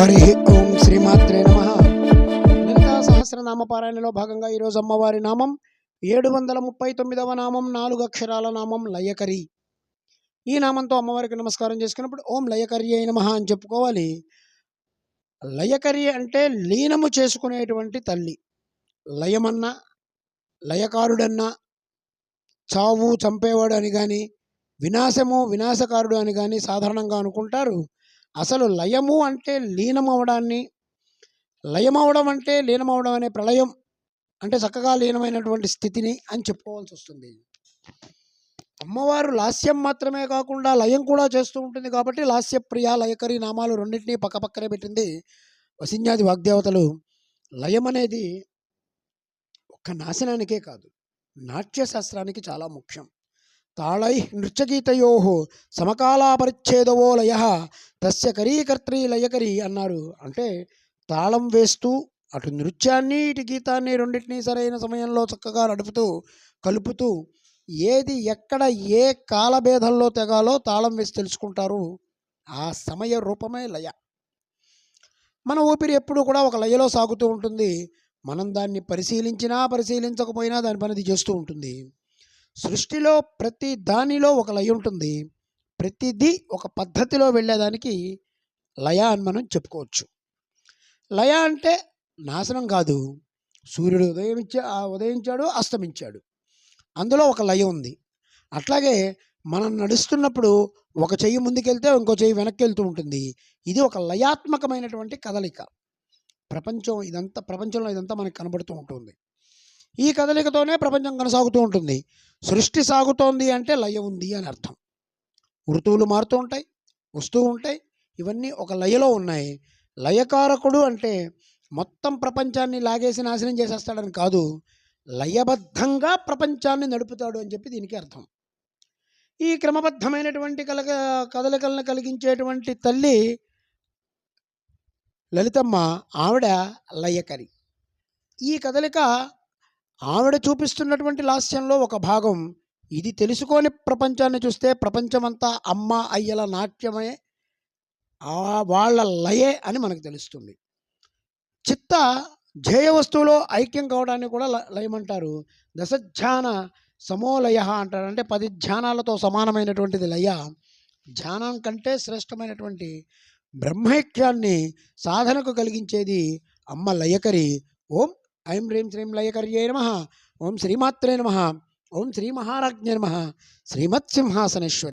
హరి ఓం శ్రీమాత్రే నమ. లలితా సహస్రనామ పారాయణలో భాగంగా ఈరోజు అమ్మవారి నామం ఏడు వందల ముప్పై తొమ్మిదవ నామం నాలుగు అక్షరాల నామం లయకరి. ఈ నామంతో అమ్మవారికి నమస్కారం చేసుకున్నప్పుడు ఓం లయకరి అయిన మహా అని చెప్పుకోవాలి. లయకరి అంటే లీనము చేసుకునేటువంటి తల్లి. లయమన్నా లయకారుడన్నా చావు చంపేవాడు అని కానీ వినాశము వినాశకారుడు అని కానీ సాధారణంగా అనుకుంటారు. అసలు లయము అంటే లీనమవడాన్ని లయమవడం అంటే లీనమవడం అనే ప్రళయం అంటే చక్కగా లీనమైనటువంటి స్థితిని అని చెప్పుకోవాల్సి వస్తుంది. అమ్మవారు లాస్యం మాత్రమే కాకుండా లయం కూడా చేస్తూ ఉంటుంది కాబట్టి లాస్యప్రియ లయకరి నామాలు రెండింటినీ పక్కపక్కనే పెట్టింది వసిన్యాది వాగ్దేవతలు. లయం అనేది ఒక్క నాశనానికే కాదు నాట్యశాస్త్రానికి చాలా ముఖ్యం. తాళై నృత్యగీతయో సమకాలాపరిచ్ఛేదవో లయ తస్య కరీకర్త్రీ లయకరి అన్నారు. అంటే తాళం వేస్తూ అటు నృత్యాన్ని ఇటు గీతాన్ని రెండింటినీ సరైన సమయంలో చక్కగా నడుపుతూ కలుపుతూ ఏది ఎక్కడ ఏ కాలభేదంలో తెగాలో తాళం వేసి తెలుసుకుంటారు. ఆ సమయ రూపమే లయ. మన ఊపిరి ఎప్పుడు కూడా ఒక లయలో సాగుతూ ఉంటుంది. మనం దాన్ని పరిశీలించినా పరిశీలించకపోయినా దాని పనిది చేస్తూ ఉంటుంది. సృష్టిలో ప్రతి దానిలో ఒక లయ ఉంటుంది. ప్రతిదీ ఒక పద్ధతిలో వెళ్ళేదానికి లయ అని మనం చెప్పుకోవచ్చు. లయ అంటే నాశనం కాదు. సూర్యుడు ఉదయించా ఉదయించాడు అస్తమించాడు. అందులో ఒక లయ ఉంది. అట్లాగే మనం నడుస్తున్నప్పుడు ఒక చెయ్యి ముందుకెళ్తే ఇంకో చెయ్యి వెనక్కి వెళ్తూ ఉంటుంది. ఇది ఒక లయాత్మకమైనటువంటి కదలిక. ప్రపంచం ఇదంతా ప్రపంచంలో ఇదంతా మనకు కనబడుతూ ఉంటుంది. ఈ కదలికతోనే ప్రపంచం కొనసాగుతూ ఉంటుంది. సృష్టి సాగుతోంది అంటే లయ ఉంది అని అర్థం. ఋతువులు మారుతూ ఉంటాయి వస్తూ ఉంటాయి ఇవన్నీ ఒక లయలో ఉన్నాయి. లయకారకుడు అంటే మొత్తం ప్రపంచాన్ని లాగేసి నాశనం చేసేస్తాడని కాదు లయబద్ధంగా ప్రపంచాన్ని నడుపుతాడు అని చెప్పి దీనికి అర్థం. ఈ క్రమబద్ధమైనటువంటి కలగ కదలికలను కలిగించేటువంటి తల్లి లలితమ్మ ఆవిడ లయకరి. ఈ కదలిక ఆవిడ చూపిస్తున్నటువంటి లాస్యంలో ఒక భాగం ఇది తెలుసుకొని ప్రపంచాన్ని చూస్తే ప్రపంచమంతా అమ్మ అయ్యల నాట్యమే వాళ్ళ లయే అని మనకు తెలుస్తుంది. చిత్త ధ్యేయ వస్తువులో ఐక్యం కావడాన్ని కూడా ల- లయమంటారు. దశధ్యాన సమోలయ అంటారు. అంటే పది ధ్యానాలతో సమానమైనటువంటిది లయ. ధ్యానం కంటే శ్రేష్టమైనటువంటి బ్రహ్మైక్యాన్ని సాధనకు కలిగించేది అమ్మ లయకరి ఓం ఐం హ్రీం శ్రీం లయకర్యే నమ. ఓం శ్రీమాత్రే నమ. ఓం శ్రీ మహారాజ్ఞే నమ శ్రీమత్సింహాసనేశ్వరి